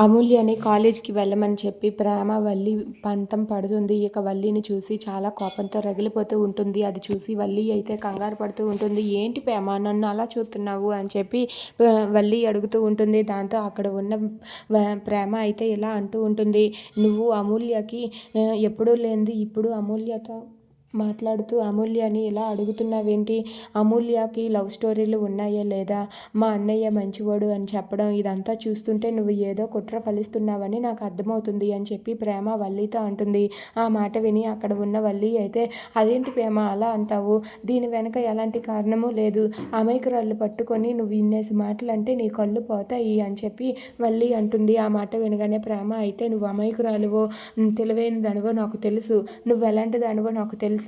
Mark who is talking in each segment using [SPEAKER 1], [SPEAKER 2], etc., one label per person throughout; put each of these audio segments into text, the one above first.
[SPEAKER 1] అమూల్యని కాలేజీకి వెళ్ళమని చెప్పి ప్రేమ వల్లి పంతం పడుతుంది. ఇక వల్లిని చూసి చాలా కోపంతో రగిలిపోతూ ఉంటుంది. అది చూసి వల్లి అయితే కంగారు పడుతూ ఉంటుంది. ఏంటి ప్రేమ? నన్ను అలా చూస్తున్నావు? అని చెప్పి వల్లి అడుగుతూ ఉంటుంది. దాంతో అక్కడ ఉన్న ప్రేమ అయితే ఇలా అంటూ ఉంటుంది. నువ్వు అమూల్యకి ఎప్పుడూ లేనిది ఇప్పుడు అమూల్యతో మాట్లాడుతూ అమూల్యని ఇలా అడుగుతున్నావేంటి? అమూల్యకి లవ్ స్టోరీలు ఉన్నాయా లేదా? మా అన్నయ్య మంచివాడు అని చెప్పడం ఇదంతా చూస్తుంటే నువ్వు ఏదో కుట్ర ఫలిస్తున్నావని నాకు అర్థమవుతుంది అని చెప్పి ప్రేమ వల్లితో అంటుంది. ఆ మాట విని అక్కడ ఉన్న వల్లి అయితే అదేంటి ప్రేమ అలా అంటావు? దీని వెనక ఎలాంటి కారణము లేదు. అమాయకురాళ్ళు పట్టుకొని నువ్వు ఇన్నేసి మాటలు అంటే నీ కళ్ళు పోతాయి అని చెప్పి వల్లి అంటుంది. ఆ మాట వినగానే ప్రేమ అయితే నువ్వు అమాయకురాలువో తెలివైన దానివో నాకు తెలుసు. నువ్వు ఎలాంటి దానివో నాకు తెలుసు.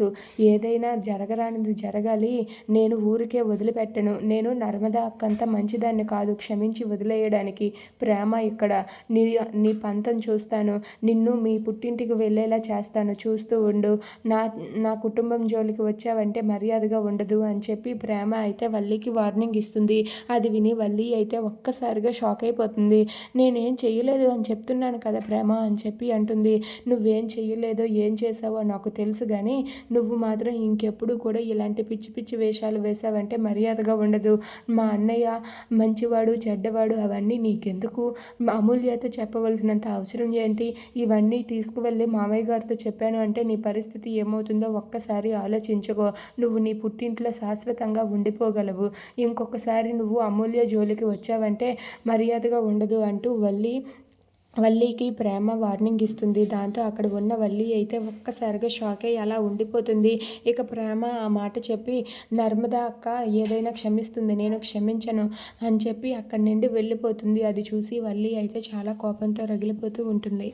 [SPEAKER 1] ఏదైనా జరగరానిది జరగాలి. నేను ఊరికే వదిలిపెట్టను. నేను నర్మదా అక్కంత మంచిదాన్ని కాదు. క్షమించి వదిలేయడానికి ప్రేమ ఇక్కడ నీ నీ పంతం చూస్తాను. నిన్ను మీ పుట్టింటికి వెళ్ళేలా చేస్తాను. చూస్తూ ఉండు. నా నా కుటుంబం జోలికి వచ్చావంటే మర్యాదగా ఉండదు అని చెప్పి ప్రేమ అయితే వల్లికి వార్నింగ్ ఇస్తుంది. అది విని వల్లి అయితే ఒక్కసారిగా షాక్ అయిపోతుంది. నేనేం చెయ్యలేదు అని చెప్తున్నాను కదా ప్రేమ అని చెప్పి అంటుంది. నువ్వేం చెయ్యలేదో ఏం చేసావో నాకు తెలుసు కానీ నువ్వు మాత్రం ఇంకెప్పుడు కూడా ఇలాంటి పిచ్చి పిచ్చి వేషాలు వేసావంటే మర్యాదగా ఉండదు. మా అన్నయ్య మంచివాడు చెడ్డవాడు అవన్నీ నీకెందుకు? అమూల్యత అమూల్యతో చెప్పవలసినంత అవసరం ఏంటి? ఇవన్నీ తీసుకువెళ్ళి మామయ్య గారితో చెప్పాను అంటే నీ పరిస్థితి ఏమవుతుందో ఒక్కసారి ఆలోచించుకో. నువ్వు నీ పుట్టింట్లో శాశ్వతంగా ఉండిపోగలవు. ఇంకొకసారి నువ్వు అమూల్య జోలికి వచ్చావంటే మర్యాదగా ఉండదు అంటూ వల్లి వల్లికి ప్రేమ వార్నింగ్ ఇస్తుంది. దాంతో అక్కడ ఉన్న వల్లి అయితే ఒక్కసారిగా షాక్ అయ్యి అలా ఉండిపోతుంది. ఇక ప్రేమ ఆ మాట చెప్పి నర్మదా అక్క ఏదైనా క్షమిస్తుంది నేను క్షమించను అని చెప్పి అక్కడి నుండి వెళ్ళిపోతుంది. అది చూసి వల్లి అయితే చాలా కోపంతో రగిలిపోతూ ఉంటుంది.